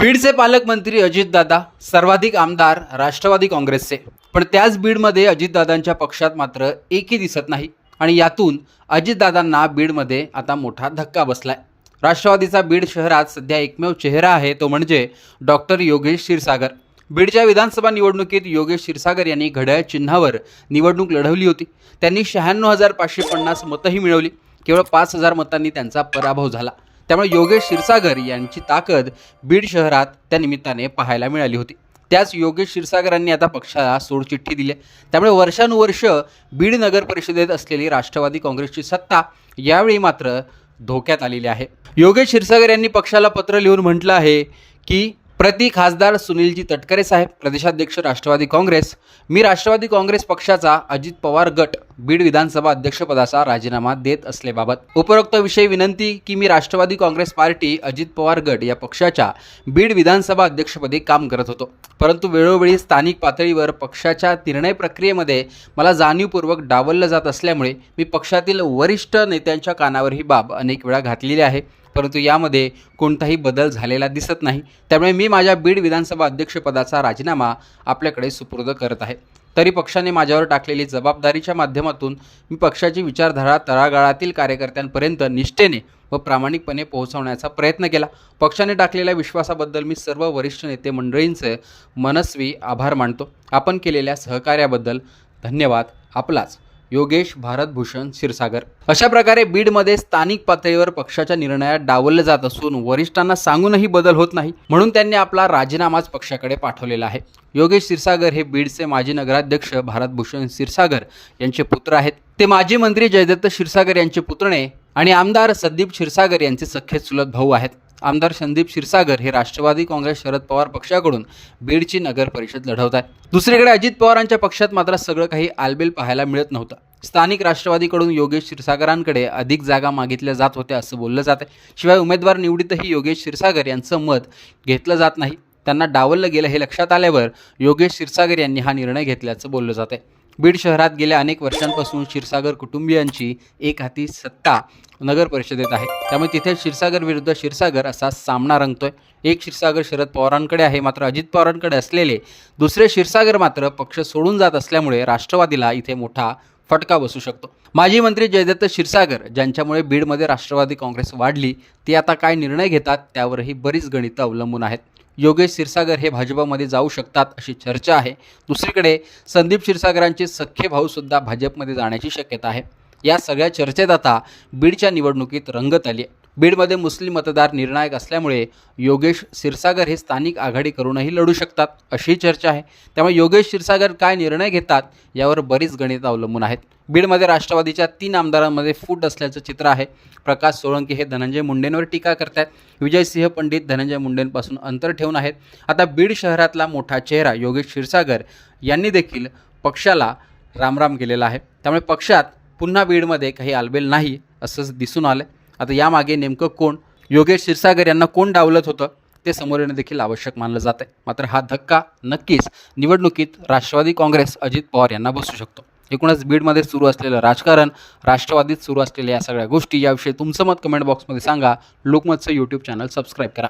बीडचे पालकमंत्री अजितदादा सर्वाधिक आमदार राष्ट्रवादी काँग्रेसचे. पण त्याच बीडमध्ये अजितदादांच्या पक्षात मात्र एकही दिसत नाही. आणि यातून अजितदादांना बीडमध्ये आता मोठा धक्का बसलाय. राष्ट्रवादीचा बीड शहरात सध्या एकमेव चेहरा आहे तो म्हणजे डॉक्टर योगेश क्षीरसागर. बीडच्या विधानसभा निवडणुकीत योगेश क्षीरसागर यांनी घड्याळ चिन्हावर निवडणूक लढवली होती. त्यांनी शहाण्णव हजार पाचशे पन्नास मतंही मिळवली. केवळ पाच हजार मतांनी त्यांचा पराभव झाला. त्यामुळे योगेश क्षीरसागर यांची ताकद बीड शहरात त्या निमित्ताने पाहायला मिळाली होती त्याच योगेश क्षीरसागरांनी आता पक्षाला सोडचिठ्ठी दिली आहे. त्यामुळे वर्षानुवर्ष बीड नगर परिषदेत असलेली राष्ट्रवादी काँग्रेसची सत्ता यावेळी मात्र धोक्यात आलेली आहे योगेश क्षीरसागर यांनी पक्षाला पत्र लिहून म्हटलं आहे की प्रति खासदार सुनीलजी तटकरे साहेब प्रदेशाध्यक्ष राष्ट्रवादी काँग्रेस. मी राष्ट्रवादी काँग्रेस पक्षाचा अजित पवार गट बीड विधानसभा अध्यक्षपदाचा राजीनामा देत असल्याबाबत. उपरोक्त विषयी विनंती की मी राष्ट्रवादी काँग्रेस पार्टी अजित पवार गट या पक्षाच्या बीड विधानसभा अध्यक्षपदी काम करत होतो. परंतु वेळोवेळी स्थानिक पातळीवर पक्षाच्या निर्णय प्रक्रियेमध्ये मला जाणीवपूर्वक डावललं जात असल्यामुळे मी पक्षातील वरिष्ठ नेत्यांच्या कानावर ही बाब अनेक वेळा घातलेली आहे. परंतु यामध्ये कोणताही बदल झालेला दिसत नाही. त्यामुळे मी माझ्या बीड विधानसभा अध्यक्षपदाचा राजीनामा आपल्याकडे सुपूर्द करत आहे. तरी पक्षाने माझ्यावर टाकलेली जबाबदारीच्या माध्यमातून मी पक्षाची विचारधारा तळागाळातील कार्यकर्त्यांपर्यंत निष्ठेने व प्रामाणिकपणे पोहोचवण्याचा प्रयत्न केला. पक्षाने टाकलेल्या विश्वासाबद्दल मी सर्व वरिष्ठ नेते मंडळींचे मनस्वी आभार मानतो. आपण केलेल्या सहकार्याबद्दल धन्यवाद. आपलाच योगेश भारतभूषण क्षीरसागर. अशा प्रकारे बीडमध्ये स्थानिक पातळीवर पक्षाच्या निर्णयात डावलले जात असून वरिष्ठांना सांगूनही बदल होत नाही म्हणून त्यांनी आपला राजीनामाच पक्षाकडे पाठवलेला आहे. योगेश क्षीरसागर हे बीडचे माजी नगराध्यक्ष भारतभूषण क्षीरसागर यांचे पुत्र आहेत. ते माजी मंत्री जयदत्त क्षीरसागर यांचे पुतणे आणि आमदार संदीप क्षीरसागर यांचे सख्खे चुलत भाऊ आहेत. आमदार संदीप क्षीरसागर हे राष्ट्रवादी काँग्रेस शरद पवार पक्षाकडून बीडची नगर परिषद लढवत आहेत. दुसरीकडे अजित पवारांच्या पक्षात मात्र सगळं काही आलबेल पाहायला मिळत नव्हतं. स्थानिक राष्ट्रवादीकडून योगेश क्षीरसागरांकडे अधिक जागा मागितल्या जात होत्या असं बोललं जातं शिवाय उमेदवार निवडीतही योगेश क्षीरसागर यांचं मत घेतलं जात नाही. त्यांना डावललं गेलं हे लक्षात आल्यावर योगेश क्षीरसागर यांनी हा निर्णय घेतल्याचं बोललं जातं बीड शहरात गेल्या अनेक वर्षांपासून क्षीरसागर कुटुंबियांची एक हाती सत्ता नगर परिषदेत आहे. त्यामुळे तिथे क्षीरसागर विरुद्ध क्षीरसागर असा सामना रंगतोय. एक क्षीरसागर शरद पवारांकडे आहे मात्र अजित पवारांकडे असलेले दुसरे क्षीरसागर मात्र पक्ष सोडून जात असल्यामुळे राष्ट्रवादीला इथे मोठा फटका बसू शकतो. माजी मंत्री जयदत्त क्षीरसागर ज्यांच्यामुळे बीडमध्ये राष्ट्रवादी काँग्रेस वाढली ते आता काय निर्णय घेतात त्यावरही बरीच गणितं अवलंबून आहेत. योगेश क्षीरसागर हे भाजपमध्ये जाऊ शकतात अशी चर्चा आहे. दुसरीकडे संदीप क्षीरसागरांचे सख्खे भाऊसुद्धा भाजपमध्ये जाण्याची शक्यता आहे. या सगळ्या चर्चेत आता बीडच्या निवडणुकीत रंगत आली आहे. बीडमध्ये मुस्लिम मतदार निर्णायक असल्यामुळे योगेश क्षीरसागर हे स्थानिक आघाडी करूनही लढू शकतात अशी चर्चा आहे. त्यामुळे योगेश क्षीरसागर काय निर्णय घेतात यावर बरीच गणित अवलंबून आहेत. बीडमध्ये राष्ट्रवादीच्या तीन आमदारांमध्ये फूट असल्याचं चित्र आहे. प्रकाश सोळंकी हे धनंजय मुंडेंवर टीका करतायत. विजयसिंह पंडित धनंजय मुंडेंपासून अंतर ठेवून आहेत. आता बीड शहरातला मोठा चेहरा योगेश क्षीरसागर यांनी देखील पक्षाला रामराम केलेला आहे. त्यामुळे पक्षात पुन्हा बीडमध्ये काही आलबेल नाही असंच दिसून आलं आता यामागे नेमकं कोण? योगेश क्षीरसागर यांना कोण डावलत होतं? ते समोर येणं देखील आवश्यक मानलं जात आहे मात्र हा धक्का नक्कीच निवडणुकीत राष्ट्रवादी काँग्रेस अजित पवार यांना बसू शकतो. एकूणच बीडमध्ये सुरू असलेलं राजकारण राष्ट्रवादीत सुरू असलेल्या या सगळ्या गोष्टी याविषयी तुमचं मत कमेंट बॉक्समध्ये सांगा. लोकमतचं यूट्यूब चॅनल सबस्क्राईब करा.